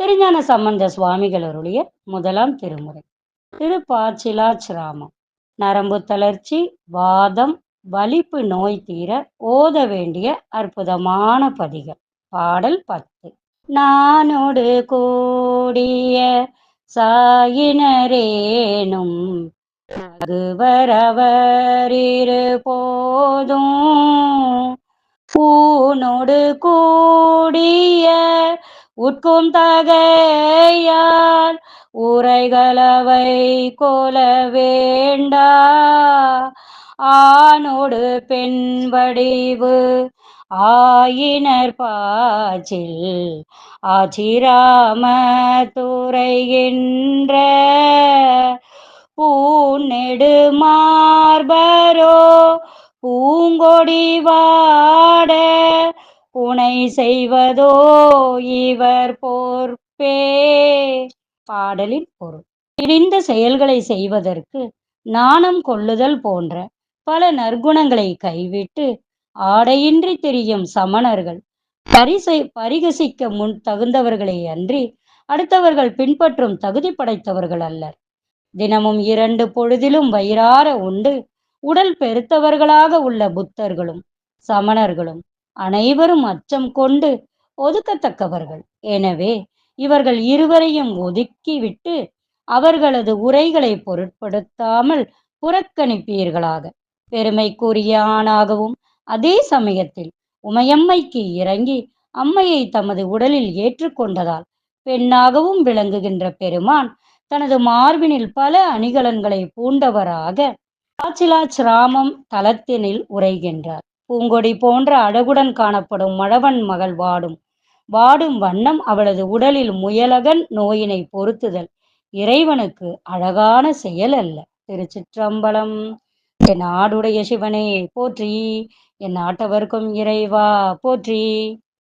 திருஞான சம்பந்த சுவாமிகள் அருளிய முதலாம் திருமுறை. திருப்பாச்சிலாச்சிராமம் நரம்பு தளர்ச்சி வாதம் வலிப்பு நோய் தீர ஓத வேண்டிய அற்புதமான பதிகம். பாடல் பத்து. நானோடு கூடிய சாயினரேனும் நகுவரவரிரு போதும் பூனோடு கூடிய உட்கும் தகையால் உரைகளவை கொல வேண்டா. ஆணோடு பெண் வடிவு ஆயினர் பாச்சில் ஆச்சிராம துறைகின்ற பூநெடு மார்பரோ பூங்கொடி வாட புனை செய்வதோ இவர் போர்ப்பே பாடலின் பொருள். இழிந்த செயல்களை செய்வதற்கு நாணம் கொள்ளுதல் போன்ற பல நற்குணங்களை கைவிட்டு ஆடையின்றி திரியும் சமணர்கள் பரிசை பரிகசிக்க முன் தகுந்தவர்களே அன்றி அடுத்தவர்கள் பின்பற்றும் தகுதி படைத்தவர்கள் அல்லர். தினமும் இரண்டு பொழுதிலும் வயிறார உண்டு உடல் பெருத்தவர்களாக உள்ள புத்தர்களும் சமணர்களும் அனைவரும் அச்சம் கொண்டு ஒதுக்கத்தக்கவர்கள். எனவே இவர்கள் இருவரையும் ஒதுக்கிவிட்டு அவர்களது உரைகளை பொருட்படுத்தாமல் புறக்கணிப்பீர்களாக. பெருமைக்குரிய ஆணாகவும் அதே சமயத்தில் உமையம்மைக்கு இறங்கி அம்மையை தமது உடலில் ஏற்றுக்கொண்டதால் பெண்ணாகவும் விளங்குகின்ற பெருமான் தனது மார்பினில் பல அணிகலன்களை பூண்டவராக காச்சிலாச்சிராமம் தலத்தினில் உரைகின்றார். பூங்கொடி போன்ற அழகுடன் காணப்படும் மழவன் மகள் வாடும். வாடும் வண்ணம் அவளது உடலில் முயலகன் நோயினை பொருத்துதல் இறைவனுக்கு அழகான செயல் அல்ல. திருச்சிற்றம்பலம். என் நாடுடைய சிவனே போற்றி. என் நாட்டவர்க்கும் இறைவா போற்றி.